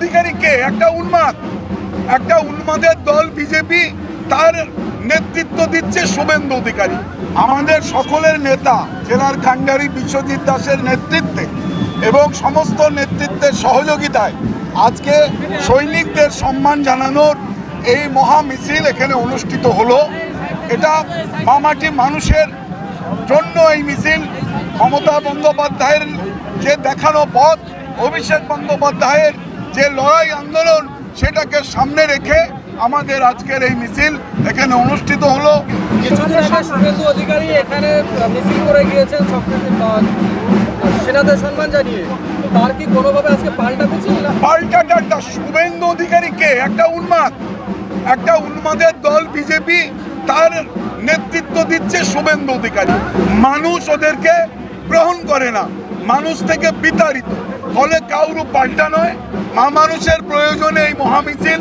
অধিকারীকে একটা উন্মাদ, একটা উন্মাদের দল বিজেপি তার নেতৃত্ব দিচ্ছে শুভেন্দু অধিকারী। আমাদের সকলের নেতা, জেলার কাণ্ডারি বিশ্বজিৎ দাসের নেতৃত্বে এবং সমস্ত নেতৃত্বের সহযোগিতায় আজকে সৈনিকদের সম্মান জানানোর এই মহা মিছিল এখানে অনুষ্ঠিত হলো। এটা মামাটি মানুষের জন্য এই মিছিল। মমতা বন্দ্যোপাধ্যায়ের যে দেখানো পথ, অভিষেক বন্দ্যোপাধ্যায়ের যে লড়াই আন্দোলন সেটাকে সামনে রেখে আমাদের আজকের এই মিছিল এখানে অনুষ্ঠিত হলো। কিছুদিন আগে শুভেন্দু অধিকারী এখানে মিছিল করে গিয়েছেন সেনাদের সম্মান জানিয়ে। তার কি কোনোভাবে আজকে পাল্টা মিছিল শুভেন্দু অধিকারীকে একটা উন্মাদ একটা উন্মাদের দল বিজেপি তার নেতৃত্ব দিচ্ছে শুভেন্দু অধিকারী। মানুষ ওদেরকে গ্রহণ করে না। মানুষ থেকে বিতাড়িত। ফলে কাউরু পাল্টা নয়। মা মানুষের প্রয়োজনে এই মহামিছিল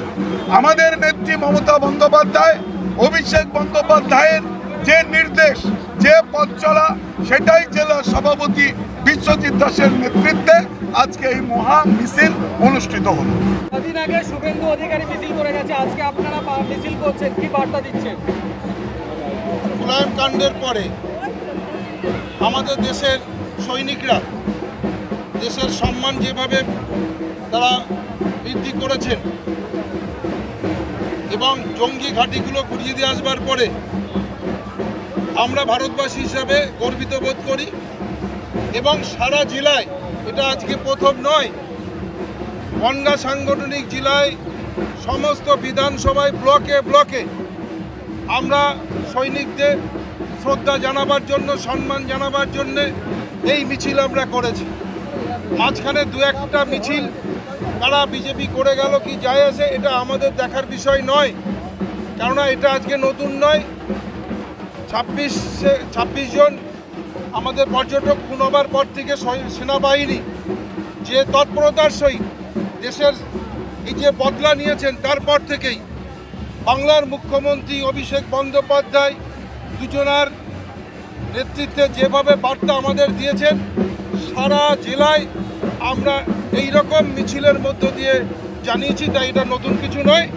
আমাদের নেত্রী মমতা বন্দ্যোপাধ্যায় অভিষেক বন্দ্যোপাধ্যায়ের যে নির্দেশ যে পথ চলা সেটাই জেলার সভাপতি বিশ্বজিৎ দাসের নেতৃত্বে আজকে এই মহা মিছিল অনুষ্ঠিত হলো। কদিন আগে শুভেন্দু অধিকারী মিছিল করে গেছে আজকে আপনারা মিছিল করছেন কি বার্তা দিচ্ছেন? মুলায়ম কাণ্ডের পরে আমাদের দেশের সৈনিকরা দেশের সম্মান যেভাবে তারা বৃদ্ধি করেছেন এবং জঙ্গি ঘাঁটিগুলো ঘুরিয়ে দিয়ে আসবার পরে আমরা ভারতবাসী হিসাবে গর্বিত বোধ করি এবং সারা জেলায় এটা আজকে প্রথম নয়, বনগা সাংগঠনিক জেলায় সমস্ত বিধানসভায় ব্লকে ব্লকে আমরা সৈনিকদের শ্রদ্ধা জানাবার জন্য, সম্মান জানাবার জন্য এই মিছিল আমরা করেছি। মাঝখানে দু একটা মিছিল তারা বিজেপি করে গেল কি যায় আসে, এটা আমাদের দেখার বিষয় নয়। কেননা এটা আজকে নতুন নয়। ছাব্বিশে ছাব্বিশ জন আমাদের পর্যটক খুন হবার পর থেকে সেনাবাহিনী যে তৎপরতার সহিত দেশের এই যে বদলা নিয়েছেন, তারপর থেকেই বাংলার মুখ্যমন্ত্রী অভিষেক বন্দ্যোপাধ্যায় দুজনার নেতৃত্বে যেভাবে বার্তা আমাদের দিয়েছেন সারা জেলায় আমরা এই রকম মিছিলের মধ্য দিয়ে জানিয়েছি তাই এটা নতুন কিছু নয়।